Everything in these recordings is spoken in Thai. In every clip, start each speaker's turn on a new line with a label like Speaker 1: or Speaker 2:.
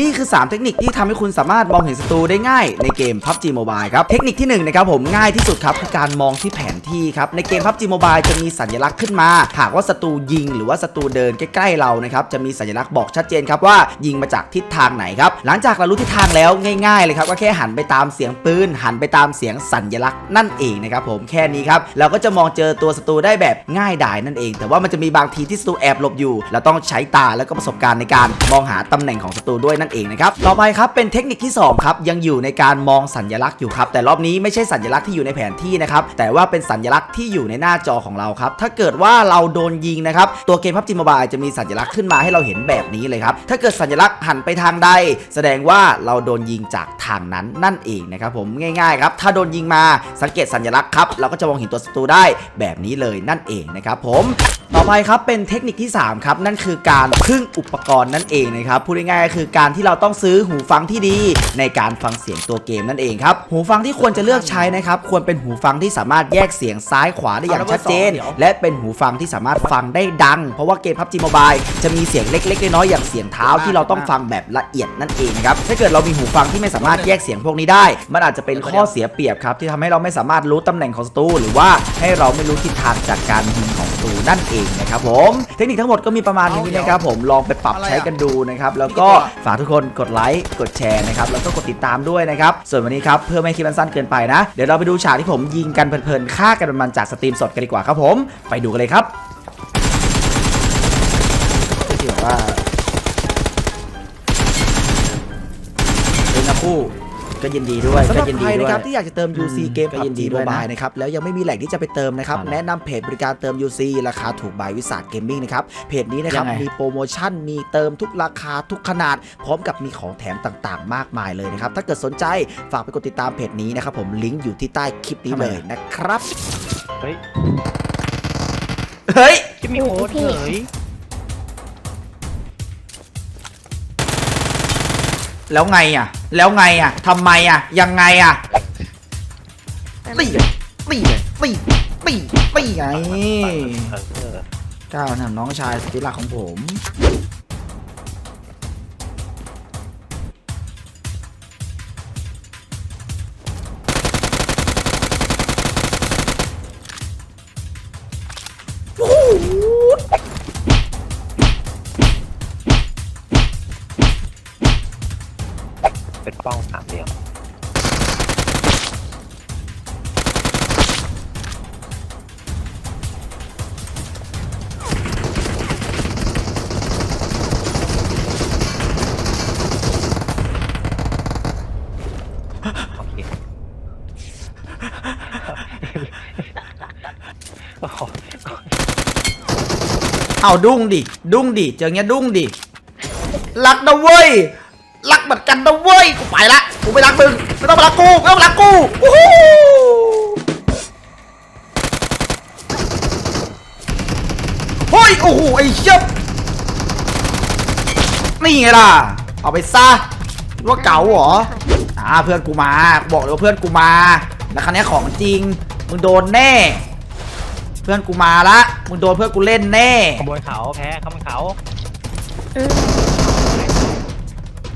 Speaker 1: นี่คือ 3 เทคนิคที่ทำให้คุณสามารถมองเห็นศัตรูได้ง่ายในเกม PUBG Mobile ครับ เทคนิคที่1นะครับผมง่ายที่สุดครับคือการมองที่แผนที่ครับ ในเกม PUBG Mobile จะมีสัญลักษณ์ขึ้นมา หากว่าศัตรูยิง หรือว่าศัตรูเดินใกล้ๆเรานะครับจะมีสัญลักษณ์บอกชัดเจนครับว่ายิงมาจากทิศทางไหนครับหลังจากเรารู้ทิศทางแล้วง่ายๆเลยครับก็แค่หันไปตามเสียงปืนหันไปตามเสียงสัญลักษณ์นั่นเองนะครับผมแค่นี้ครับเราก็จะมองเจอตัวศัตรูได้แบบง่ายดายนั่นเอง แต่ว่ามันจะมีบางทีที่ศัตรูแอบหลบอยู่เราต้องใช้ตาแล้วก็ประสบการณ์ในการมองหาตำแหน่งของศัตรูด้วยนั่นเองนะครับ ต่อไปครับเป็นเทคนิคที่สองครับ ยังอยู่ในการมองสัญลักษณ์อยู่ครับ แต่รอบนี้ไม่ใช่สัญลักษณ์ที่อยู่ในแผนที่นะครับ แต่ว่าเป็นสัญลักษณ์ที่อยู่ในหน้าจอของเราครับ ถ้าเกิดว่าเราโดนยิงนะครับ ตัวเกม PUBG Mobile จะมีสัญลักษณ์ขึ้นมาให้เราเห็นแบบนี้เลยครับ ถ้าเกิดสัญลักษณ์หันไปทางใด แสดงว่าเราโดนยิงจากทางนั้นนั่นเองนะครับผมง่ายๆครับถ้าโดนยิงมาสังเกตสัญลักษณ์ครับเราก็จะมองเห็นตัวศัตรูได้แบบนี้เลยนั่นเองนะครับผมต่อไปครับเป็นเทคนิคที่ 3 ครับ นั่นคือการพึ่งอุปกรณ์นั่นเองนะครับพูดง่ายๆก็คือการที่เราต้องซื้อหูฟังที่ดี ในการฟังเสียงตัวเกมนั่นเองครับหูฟังที่ควรจะเลือกใช้นะครับควรเป็นหูฟังที่สามารถแยกเสียงซ้ายขวาได้อย่างชัดเจน และเป็นหูฟังที่สามารถฟังได้ดัง เพราะว่าเกม PUBG Mobile จะมีเสียงเล็กๆน้อยๆอย่างเสียงเท้าที่เราต้องฟังแบบละเอียดนั่นเองนะครับถ้าเกิดเรามีหูฟังที่ไม่สามารถแยกเสียงพวกนี้ได้ มันอาจจะเป็นข้อเสียเปรียบครับที่ทำให้เราไม่สามารถรู้ตำแหน่งของศัตรูหรือว่าให้เราไม่รู้ทิศทางจากการยิงของศัตรูนั่นเองนะครับผม เทคนิคทั้งหมดก็มีประมาณนี้นะครับผมลองไปปรับใช้กันดูนะครับแล้วก็ฝากทุกคนกดไลค์กดแชร์นะครับแล้วก็กดติดตามด้วยนะครับส่วนวันนี้ครับเพื่อไม่ให้คลิปมันสั้นเกินไปนะ เดี๋ยวเราไปดูฉากที่ผมยิงกันเพลินๆฆ่ากันมันจากสตรีมสดกันดีกว่าครับผมไปดูกันเลยครับที่บอกว่าเป็นนะคู่ ก็ยินดีด้วย
Speaker 2: สำหรับ
Speaker 1: ก็ยิน
Speaker 2: ใค
Speaker 1: ดี
Speaker 2: ร
Speaker 1: ด้วย
Speaker 2: นะครับที่อยากจะเติม UC เกม
Speaker 1: ก็
Speaker 2: PUBG
Speaker 1: ยินดีด้วยนะ
Speaker 2: Mobile นะครับแล้วยังไม่มีแหล่งที่จะไปเติมนะครับ
Speaker 1: เอาล่ะ
Speaker 2: แนะนำเพจบริการเติม UC ราคาถูกบายวิสาทเกมมิ่งนะครับเพจนี้นะครับ
Speaker 1: ยังไง
Speaker 2: มีโปรโมชั่นมีเติมทุกราคาทุกขนาด พร้อมกับมีของแถมต่างๆ มากมายเลยนะครับถ้าเกิดสนใจฝากไปกดติดตามเพจนี้นะครับผมลิงก์อยู่ที่ใต้คลิปนี้เลยนะครับ
Speaker 3: เฮ้ย
Speaker 1: เฮ้ย
Speaker 3: จะมีโค้ดเฉย
Speaker 1: แล้วไงอะ แล้วไงอะทำไมอะ ยังไงอะตีเลยตีเลยตีตีตีไง
Speaker 3: เออ
Speaker 1: ก้าวทำน้องชายสุดที่รักของผม
Speaker 3: เอา
Speaker 1: ดุ้งดิ ดุ้งดิ เจอเงี้ยดุ้งดิ รักนะเว้ย รักเหมือนกันนะเว้ย กูไปละ กูไม่รักมึง ไม่ต้องมารักกู ไม่ต้องมารักกูวู้ฮู้เฮ้ย โอ้โห ไอ้เชี่ยนี่ไงล่ะ เอาไปซะว่าเก๋าเหรอ อ่า เพื่อนกูมากูบอกเลยว่าเพื่อนกูมา แล้วครั้นี้ของจริง มึงโดนแน่ เพื่อนกูมาละมึงโดนเพื่อนกูเล่นแน่
Speaker 3: ขบวนเขาแพ้ขบวนเขา
Speaker 4: อืม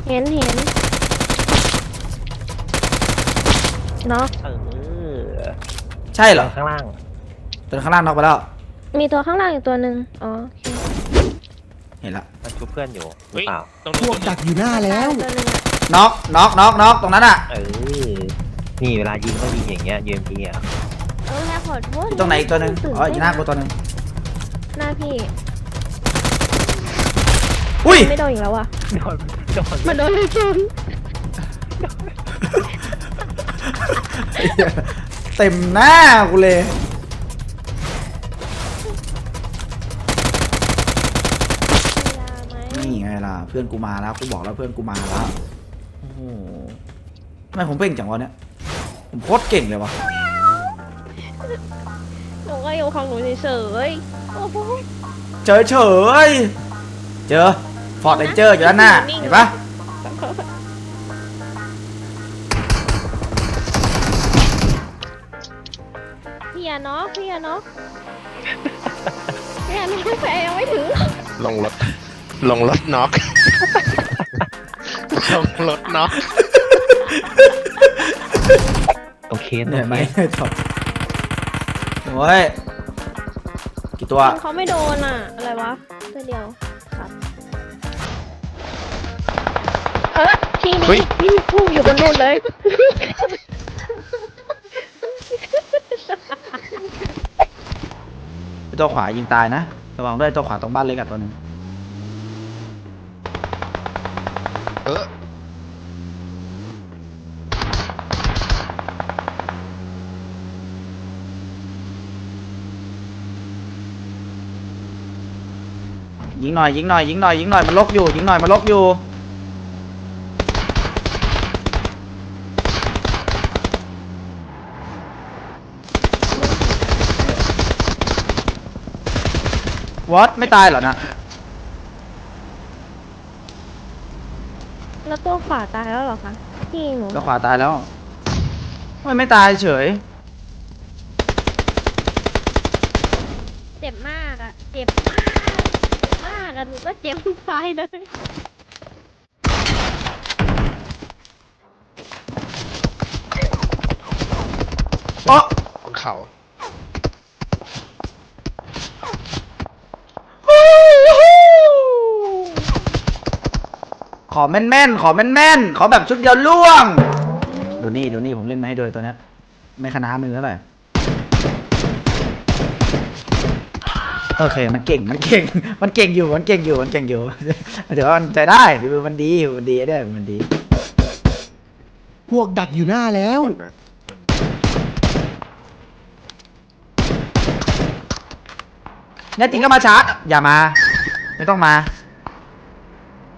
Speaker 4: เห็นเห็นเนาะ
Speaker 3: เออ
Speaker 1: ใช่เหรอ
Speaker 3: ข้างล่าง
Speaker 1: ตัวข้างล่างน็อกไปแล้ว
Speaker 4: มีตัวข้างล่างอีกตัวหนึ่งอ๋อโอเค
Speaker 1: เห็นละ
Speaker 3: มันชุบเพื่อนอยู่หรือเปล่า
Speaker 2: พวกดักอยู่หน้าแล้ว
Speaker 4: ตัวหนึ่งอะ
Speaker 1: น็อกน็อกน็อกน็อกตรงนั้นอะ
Speaker 3: เออนี่เวลายิงก็ยิงอย่างเงี้ยยืนทีอะ
Speaker 4: เออแค่ขอโทษ
Speaker 1: อยู่ตรงไหนอีกตัวหนึ่งอ๋ออยู่หน้ากูตัวหนึ่ง
Speaker 4: หน้าพี่
Speaker 1: อุ้ย
Speaker 4: ไม่โดนอีกแล้วอะ
Speaker 3: โดนโดน
Speaker 4: มันโดนเลยจน
Speaker 1: เต็มหน้ากูเลย
Speaker 4: ยาไหม
Speaker 1: นี่ไงล่ะ เพื่อนกูมาแล้วกูบอกแล้วเพื่อนกูมาแล้ว โอ้โหทำไมผมเป่งจังวะเนี่ย ผมโคตรเก่งเลยวะ
Speaker 4: หนูก็อยู่ของหนูเฉยๆโอ้โห
Speaker 1: เจอเฉยเจอฟอร์ดเรนเจอร์อยู่ด้านหน้าเห็นปะ
Speaker 4: พี่อย่าเนาะพี่อย่าเนาะพี่อย่าเนาะแฟยังไม่ถึง
Speaker 5: ลงรถ ลงรถน็อกของรถเนาะ
Speaker 3: ตรงเคส
Speaker 2: เหนื่อยไหม
Speaker 3: ตรง คส
Speaker 2: จบโอ้ย กี่ตัว
Speaker 4: เขาไม่โดนอะ อะไรวะ ตัวเดียวครับเออที
Speaker 5: เฮ้
Speaker 4: นี้
Speaker 5: ย
Speaker 4: พี่พุ่งอยู่บนนู่นเลย
Speaker 2: ตัวขวายิงตายนะ ระวังด้วยตัวขวาตรงบ้านเล็กกับตัวหนึง ยิงหน่อยยิงหน่อยยิงหน่อยยิงหน่อยมันลกอยู่ยิงหน่อยมันลกอยู่วอตไม่ตายเหรอนะ
Speaker 4: แล้วตัวขวาตายแล้วเหรอคะพี่หนู
Speaker 2: ตัวขวาตายแล้วทำไมไม่ตายเฉย
Speaker 4: เจ็บมากอะเจ็บมากเจ็บมา กอะหนูก็เจ็บตายเลย
Speaker 2: โอ้
Speaker 5: บนเขา
Speaker 2: ขอแม่นๆ ขอแม่นๆ ขอแบบชุดเดียวล่วง ดูนี่ ดูนี่ ผมเล่นมาให้ดูตัวเนี้ยไม่คณะมือเท่าไหร่ โอเค มันเก่ง มันเก่ง มันเก่งอยู่ มันเก่งอยู่ มันเก่งอยู่เดี๋ยวมันใจได้ฝีมือมันดีมันดีได้มันดี
Speaker 6: พวกดักอยู่หน้าแล้ว
Speaker 2: แน่จริงก็มาชาร์จ อย่ามา ไม่ต้องมา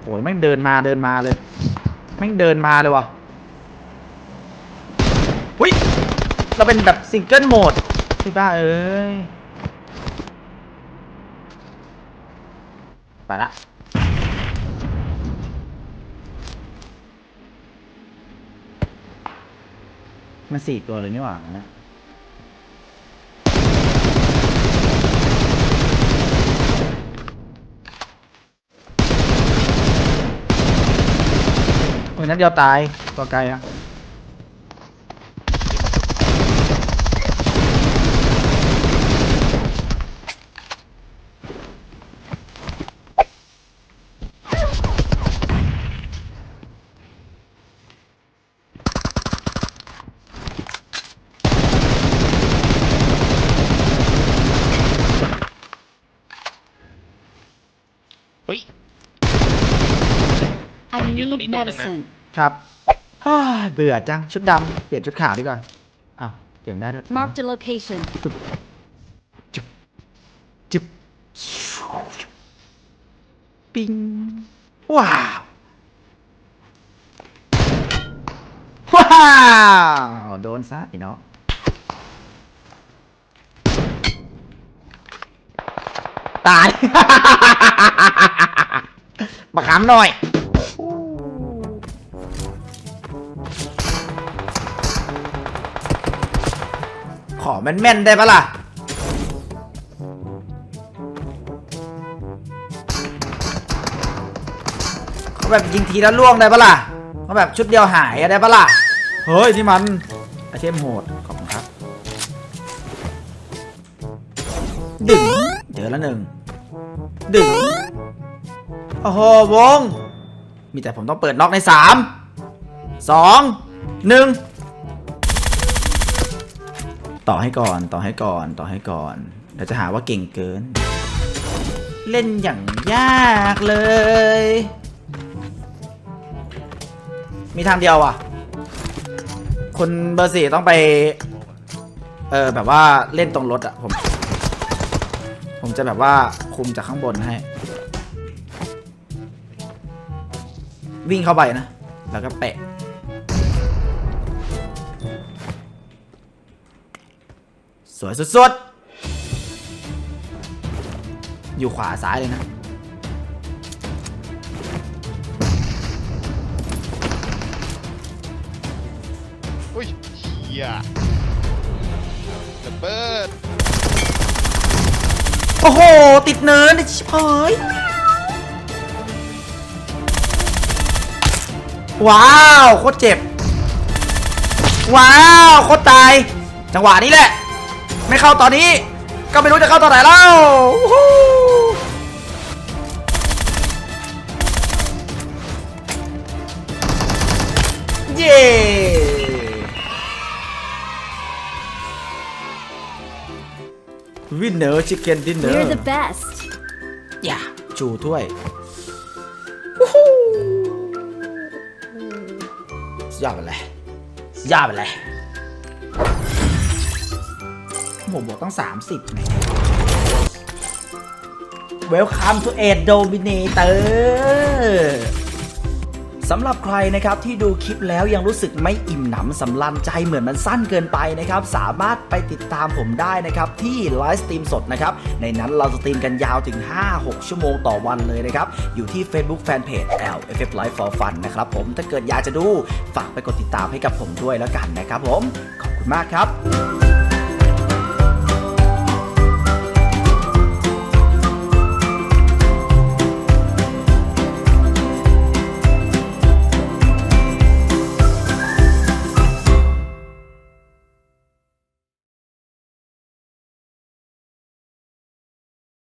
Speaker 2: โอ้ยแม่งเดินมา เดินมาเลย แม่งเดินมาเลยว่ะหุ้ย เราเป็นแบบซิงเกิลโหมดพี่บ้าเอ้ย ไปละมันสี่ตัวเลยนี่หว่านะโอ้ยนัดเดียวตาย ตัวไกลอะ ครับฮ่าเบื่อจังชุดดำเปลี่ยนชุดขาวดีกว่าอ้าวเปลี่ยนได้ด้วย
Speaker 7: Marked a location.
Speaker 2: จึบปิงว้าวว้าวโดนซะไอ้เนาะตายมาขำหน่อย แม่นๆได้ปะล่ะ เขาแบบยิงทีแล้วล่วงได้ปะล่ะเขาแบบชุดเดียวหายอะได้ปะล่ะ เฮ้ยที่มันไอเทมโหด ขอบคุณครับ ดึงเจอแล้วหนึ่ง ดึงโอ้โหวง มีแต่ผมต้องเปิดน็อกในสาม สอง หนึ่ง ต่อให้ก่อนต่อให้ก่อนต่อให้ก่อนเดี๋ยวจะหาว่าเก่งเกิน เล่นอย่างยากเลย มีทางเดียวอะคุณเบอร์สี่ต้องไป เออแบบว่าเล่นตรงรถอะผม ผมจะแบบว่าคุมจากข้างบนให้ วิ่งเข้าไปนะ แล้วก็แปะ สวยสุดๆ อยู่ขวาซ้ายเลยนะ
Speaker 5: อุ้ยเฮียระเบิด
Speaker 2: โอ้โห ติดเนินชิบหาย
Speaker 1: ว้าว โคตรเจ็บ ว้าว โคตรตาย จังหวะนี้แหละ ไม่เข้าตอนนี้ ก็ไม่รู้จะเข้าตอนไหนแล้ววู้ฮู้เย้วินเนอร์ชิคเก้นดินเนอ
Speaker 7: You're
Speaker 1: ร์
Speaker 7: the best.
Speaker 1: อย่าชูถ้วยวู้ฮู้สุดยอดไปเลยสุดยอดไปเลย ผมบอกต้อง 30นะ Welcome to 8 Dominator สำหรับใครนะครับที่ดูคลิปแล้วยังรู้สึกไม่อิ่มหนำสำลันใจเหมือนมันสั้นเกินไปนะครับ สามารถไปติดตามผมได้นะครับที่ไลฟ์สตรีมสดนะครับ ในนั้นเราสตรีมกันยาวถึง 5-6 ชั่วโมงต่อวันเลยนะครับ อยู่ที่ Facebook Fanpage LFF Live for Fun นะครับผมถ้าเกิดอยากจะดู ฝากไปกดติดตามให้กับผมด้วยแล้วกันนะครับผม ขอบคุณมากครับ